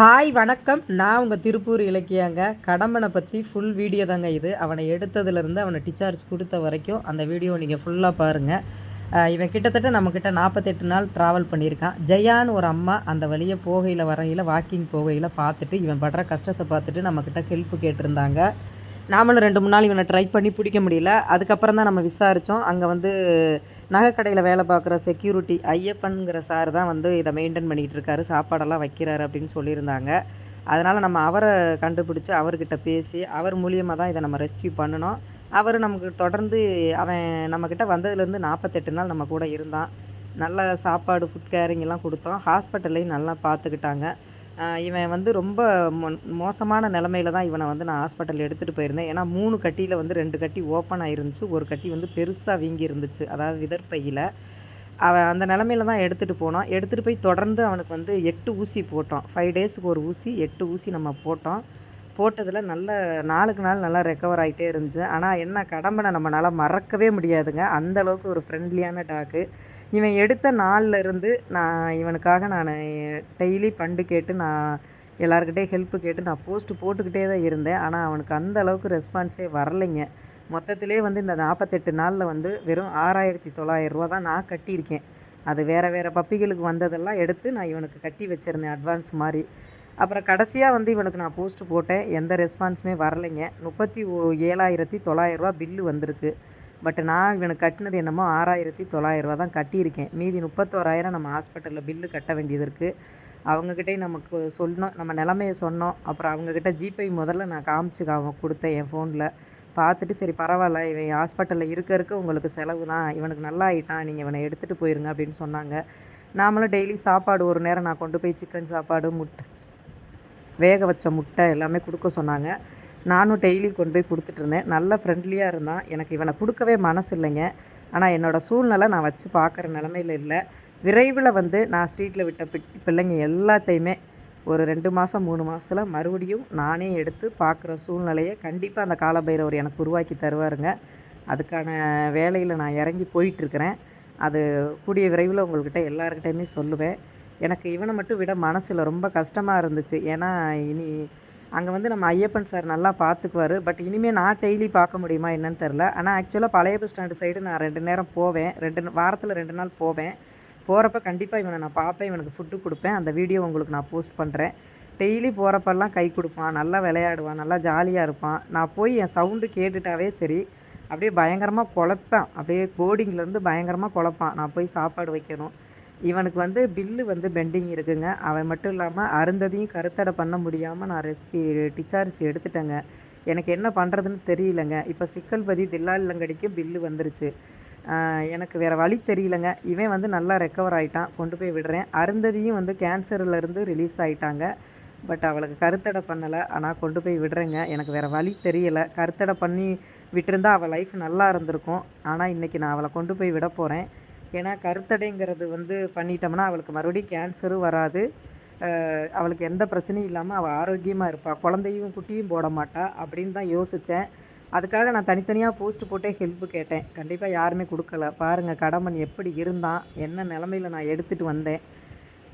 Hi வணக்கம். நான் உங்கள் திருப்பூர் இலக்கியாங்க. கடம்பனை பற்றி ஃபுல் வீடியோ தாங்க இது. அவனை எடுத்ததுலேருந்து அவனை டிச்சார்ஜ் கொடுத்த வரைக்கும் அந்த வீடியோ நீங்கள் ஃபுல்லாக பாருங்கள் இவன் கிட்டத்தட்ட நம்மக்கிட்ட நாற்பத்தெட்டு நாள் ட்ராவல் பண்ணியிருக்கான். ஜெயான்னு ஒரு அம்மா அந்த வழியை போகையில் வரையில் வாக்கிங் போகையில் பார்த்துட்டு இவன் படுற கஷ்டத்தை பார்த்துட்டு நம்மக்கிட்ட ஹெல்ப் கேட்டிருந்தாங்க. நாமளும் ரெண்டு மூணு நாள் இவனை ட்ரை பண்ணி பிடிக்க முடியல. அதுக்கப்புறம் தான் நம்ம விசாரித்தோம் அங்கே வந்து நகைக்கடையில் வேலை பார்க்குற செக்யூரிட்டி ஐயப்பன்கிற சார் தான் வந்து இதை மெயின்டைன் பண்ணிகிட்டு இருக்காரு. சாப்பாடெல்லாம் வைக்கிறாரு அப்படின்னு சொல்லியிருந்தாங்க. அதனால் நம்ம அவரை கண்டுபிடிச்சி அவர்கிட்ட பேசி அவர் மூலியமாக தான் இதை நம்ம ரெஸ்கியூ பண்ணினோம் அவர் நமக்கு தொடர்ந்து அவன் நம்மக்கிட்ட வந்ததுலேருந்து நாற்பத்தெட்டு நாள் நம்ம கூட இருந்தான். நல்ல சாப்பாடு ஃபுட் கேரிங் எல்லாம் கொடுத்தோம். ஹாஸ்பிட்டல்லையும் நல்லா பார்த்துக்கிட்டாங்க. இவன் வந்து ரொம்ப மோசமான நிலமையில தான் இவனை வந்து நான் ஹாஸ்பிட்டல் எடுத்துகிட்டு போயிருந்தேன். ஏன்னா மூணு கட்டியில் வந்து ரெண்டு கட்டி ஓப்பன் ஆயிருந்துச்சு. ஒரு கட்டி வந்து பெருசாக வீங்கி இருந்துச்சு. அதாவது விதற்பையில் அவன் அந்த நிலமையில தான் எடுத்துகிட்டு போனோம் எடுத்துகிட்டு போய் தொடர்ந்து அவனுக்கு வந்து எட்டு ஊசி போட்டோம் ஃபைவ் டேஸுக்கு ஒரு ஊசி எட்டு ஊசி நம்ம போட்டோம். போட்டதில் நல்ல நாளுக்கு நாள் நல்லா ரெக்கவர் ஆகிட்டே இருந்துச்சு. ஆனால் என்ன கடம்பனை நம்மளால் மறக்கவே முடியாதுங்க. அந்தளவுக்கு ஒரு ஃப்ரெண்ட்லியான டாக்கு இவன் எடுத்த நாளில் இருந்து நான் இவனுக்காக நான் டெய்லி பண்டு கேட்டு நான் எல்லாருக்கிட்டே ஹெல்ப்பு கேட்டு நான் போஸ்ட்டு போட்டுக்கிட்டே தான் இருந்தேன். ஆனால் அவனுக்கு அந்த அளவுக்கு ரெஸ்பான்ஸே வரலைங்க. மொத்தத்திலே வந்து இந்த நாற்பத்தெட்டு நாளில் வந்து வெறும் ஆறாயிரத்தி தொள்ளாயிரரூவா தான் நான் கட்டியிருக்கேன். அது வேறு வேறு பப்பிகளுக்கு வந்ததெல்லாம் எடுத்து நான் இவனுக்கு கட்டி வச்சுருந்தேன் அட்வான்ஸ் மாதிரி. அப்புறம் கடைசியாக வந்து இவனுக்கு நான் போஸ்ட்டு போட்டேன். எந்த ரெஸ்பான்ஸுமே வரலைங்க. முப்பத்தி ஓ ஏழாயிரத்தி தொள்ளாயிரரூவா பில்லு வந்திருக்கு. பட் நான் இவனுக்கு கட்டினது என்னமோ ஆறாயிரத்தி தொள்ளாயிரரூவா தான் கட்டியிருக்கேன். மீதி முப்பத்தோராயிரம் நம்ம ஹாஸ்பிட்டலில் பில்லு கட்ட வேண்டியது இருக்குது அவங்கக்கிட்டே நமக்கு சொன்னோம். நம்ம நிலமையை சொன்னோம். அப்புறம் அவங்கக்கிட்ட ஜிபே முதல்ல நான் காமிச்சு அவன் கொடுத்தேன் என் ஃபோனில் பார்த்துட்டு சரி பரவாயில்ல. இவன் ஹாஸ்பிட்டலில் இருக்க இருக்க உங்களுக்கு செலவு தான். இவனுக்கு நல்லா ஆகிட்டான் நீங்கள் இவனை எடுத்துகிட்டு போயிருங்க அப்படின்னு சொன்னாங்க. நாமளும் டெய்லி சாப்பாடு ஒரு நேரம் நான் கொண்டு போய் சிக்கன் சாப்பாடு முட்டை வேக வச்ச முட்டை எல்லாமே கொடுக்க சொன்னாங்க. நானும் டெய்லி கொண்டு போய் கொடுத்துட்ருந்தேன் நல்ல ஃப்ரெண்ட்லியாக இருந்தான். எனக்கு இவனை கொடுக்கவே மனசு இல்லைங்க ஆனால் என்னோடய சூழ்நிலை நான் வச்சு பார்க்குற நிலமையில இல்லை. விரைவில் வந்து நான் ஸ்ட்ரீட்டில் விட்ட பி பிள்ளைங்க எல்லாத்தையுமே ஒரு ரெண்டு மாதம் மூணு மாதத்தில் மறுபடியும் நானே எடுத்து பார்க்குற சூழ்நிலையை கண்டிப்பாக அந்த காலபைரவர் எனக்கு உருவாக்கி தருவாருங்க. அதுக்கான வேலையில் நான் இறங்கி போயிட்டுருக்கிறேன் அது கூடிய விரைவில் உங்கள்கிட்ட எல்லாருக்கிட்டையுமே சொல்லுவேன். எனக்கு இவனை மட்டும் விட மனசில் ரொம்ப கஷ்டமாக இருந்துச்சு. ஏன்னா இனி அங்கே வந்து நம்ம ஐயப்பன் சார் நல்லா பார்த்துக்குவார் பட் இனிமேல் நான் டெய்லி பார்க்க முடியுமா என்னன்னு தெரில ஆனால் ஆக்சுவலாக பழைய பஸ் ஸ்டாண்டு சைடு நான் ரெண்டு நேரம் போவேன். ரெண்டு வாரத்தில் ரெண்டு நாள் போவேன். போகிறப்ப கண்டிப்பாக இவனை நான் பார்ப்பேன் இவனுக்கு ஃபுட்டு கொடுப்பேன். அந்த வீடியோ உங்களுக்கு நான் போஸ்ட் பண்ணுறேன் டெய்லி போகிறப்பெல்லாம் கை கொடுப்பான். நல்லா விளையாடுவான். நல்லா ஜாலியாக இருப்பான். நான் போய் என் சவுண்டு கேட்டுட்டாவே சரி. அப்படியே பயங்கரமாக குழப்பேன். அப்படியே கோடிங்லேருந்து பயங்கரமாக குழப்பான். நான் போய் சாப்பாடு வைக்கணும். இவனுக்கு வந்து பில்லு வந்து பெண்டிங் இருக்குங்க. அவன் மட்டும் இல்லாமல் அருந்ததையும் கருத்தடை பண்ண முடியாமல் நான் ரெஸ்கி டிச்சார்ஜ் எடுத்துட்டேங்க. எனக்கு என்ன பண்ணுறதுன்னு தெரியலங்க. இப்போ சிக்கல்பதி தில்லாலங்கடிக்கும் பில்லு வந்துருச்சு. எனக்கு வேறு வழி தெரியலங்க. இவன் வந்து நல்லா ரெக்கவர் ஆகிட்டான் கொண்டு போய் விடுறேன். அருந்ததியும் வந்து கேன்சர்லேருந்து ரிலீஸ் ஆகிட்டாங்க பட் அவளுக்கு கருத்தடை பண்ணலை. ஆனால் கொண்டு போய் விடுறேங்க. எனக்கு வேறு வழி தெரியலை. கருத்தடை பண்ணி விட்டுருந்தா அவள் லைஃப் நல்லா இருந்திருக்கும். ஆனால் இன்றைக்கி நான் அவளை கொண்டு போய் விட போகிறேன் ஏன்னா கருத்தடைங்கிறது வந்து பண்ணிட்டோம்னா அவளுக்கு மறுபடியும் கேன்சரும் வராது. அவளுக்கு எந்த பிரச்சனையும் இல்லாமல் அவள் ஆரோக்கியமாக இருப்பாள் குழந்தையும் குட்டியும் போட மாட்டாள் அப்படின்னு தான் யோசித்தேன் அதுக்காக நான் தனித்தனியாக போஸ்ட் போட்டே ஹெல்ப்பு கேட்டேன். கண்டிப்பாக யாருமே கொடுக்கல. பாருங்கள் கடமன் எப்படி இருந்தான் என்ன நிலமையில் நான் எடுத்துகிட்டு வந்தேன்.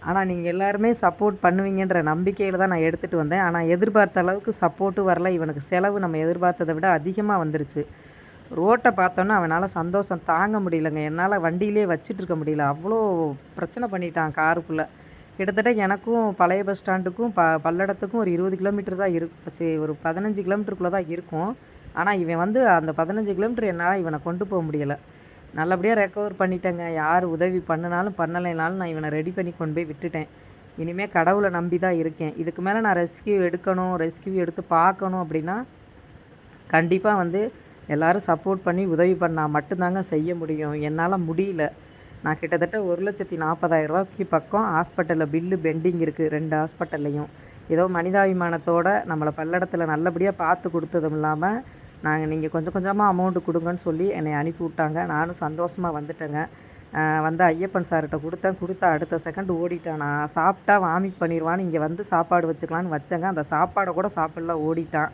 ஆனால் நீங்கள் எல்லாருமே சப்போர்ட் பண்ணுவீங்கன்ற நம்பிக்கையில் தான் நான் எடுத்துகிட்டு வந்தேன். ஆனால் எதிர்பார்த்த அளவுக்கு சப்போர்ட்டும் வரல. இவனுக்கு செலவு நம்ம எதிர்பார்த்ததை விட அதிகமாக வந்துருச்சு. ரோட்டை பார்த்தோன்னா அவனால் சந்தோஷம் தாங்க முடியலங்க. என்னால் வண்டியிலே வச்சிட்டு இருக்க முடியல. அவ்வளோ பிரச்சனை பண்ணிட்டான் காருக்குள்ளே. கிட்டத்தட்ட எனக்கும் பழைய பஸ் ஸ்டாண்டுக்கும் ப பல்லடத்துக்கும் ஒரு இருபது கிலோமீட்டர் தான் இருக்கு சரி ஒரு பதினஞ்சு கிலோமீட்டருக்குள்ளே தான் இருக்கும். ஆனால் இவன் வந்து அந்த பதினஞ்சு கிலோமீட்டர் என்னால் இவனை கொண்டு போக முடியலை. நல்லபடியாக ரெக்கவர் பண்ணிட்டேங்க. யார் உதவி பண்ணினாலும் பண்ணலைனாலும் நான் இவனை ரெடி பண்ணி கொண்டு போய் விட்டுட்டேன். இனிமேல் கடவுளை நம்பி தான் இருக்கேன். இதுக்கு மேலே நான் ரெஸ்கியூ எடுக்கணும் ரெஸ்கியூ எடுத்து பார்க்கணும் அப்படின்னா கண்டிப்பாக வந்து எல்லோரும் சப்போர்ட் பண்ணி உதவி பண்ணால் மட்டும்தாங்க செய்ய முடியும். என்னால் முடியல. நான் கிட்டத்தட்ட ஒரு லட்சத்தி நாற்பதாயிரரூபாய்க்கு பக்கம் ஹாஸ்பிட்டலில் பில்லு பெண்டிங் இருக்குது ரெண்டு ஹாஸ்பிட்டல்லையும் ஏதோ மனிதாபிமானத்தோடு நம்மளை பல்லடத்தில் நல்லபடியாக பார்த்து கொடுத்ததும் இல்லாமல் நாங்கள் நீங்கள் கொஞ்சம் கொஞ்சமாக அமௌண்ட்டு கொடுங்கன்னு சொல்லி என்னை அனுப்பி விட்டாங்க. நானும் சந்தோஷமாக வந்துட்டேங்க. வந்து ஐயப்பன் சார்கிட்ட கொடுத்தேன். கொடுத்தா அடுத்த செகண்ட் ஓடிட்டான் நான் சாப்பிட்டா வாமிட் பண்ணிடுவான்னு இங்கே வந்து சாப்பாடு வச்சுக்கலான்னு வச்சேங்க. அந்த சாப்பாடை கூட சாப்பிடல ஓடிட்டான்.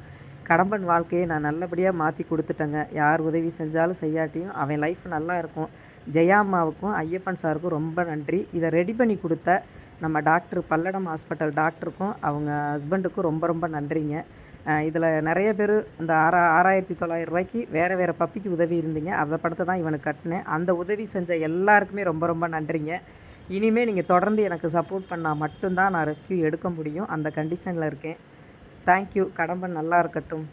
கடம்பன் வாழ்க்கையை நான் நல்லபடியாக மாற்றி கொடுத்துட்டேங்க. யார் உதவி செஞ்சாலும் செய்யாட்டியும் அவன் லைஃப் நல்லா இருக்கும். ஜெயா அம்மாவுக்கும் ஐயப்பன் சாருக்கும் ரொம்ப நன்றி. இதை ரெடி பண்ணி கொடுத்த நம்ம டாக்டர் பல்லடம் ஹாஸ்பிட்டல் டாக்டருக்கும் அவங்க ஹஸ்பண்டுக்கும் ரொம்ப ரொம்ப நன்றிங்க. இதில் நிறைய பேர் இந்த ஆறா ஆறாயிரத்தி தொள்ளாயிரம் ரூபாய்க்கு வேறு வேறு பப்பிக்கு உதவி இருந்தீங்க. அதை படத்தை தான் இவனுக்கு கட்டினேன். அந்த உதவி செஞ்ச எல்லாருக்குமே ரொம்ப ரொம்ப நன்றிங்க. இனிமேல் நீங்கள் தொடர்ந்து எனக்கு சப்போர்ட் பண்ணால் மட்டும்தான் நான் ரெஸ்க்யூ எடுக்க முடியும். அந்த கண்டிஷனில் இருக்கேன். தேங்க்யூ. கடம்பன் நல்லா இருக்கட்டும்.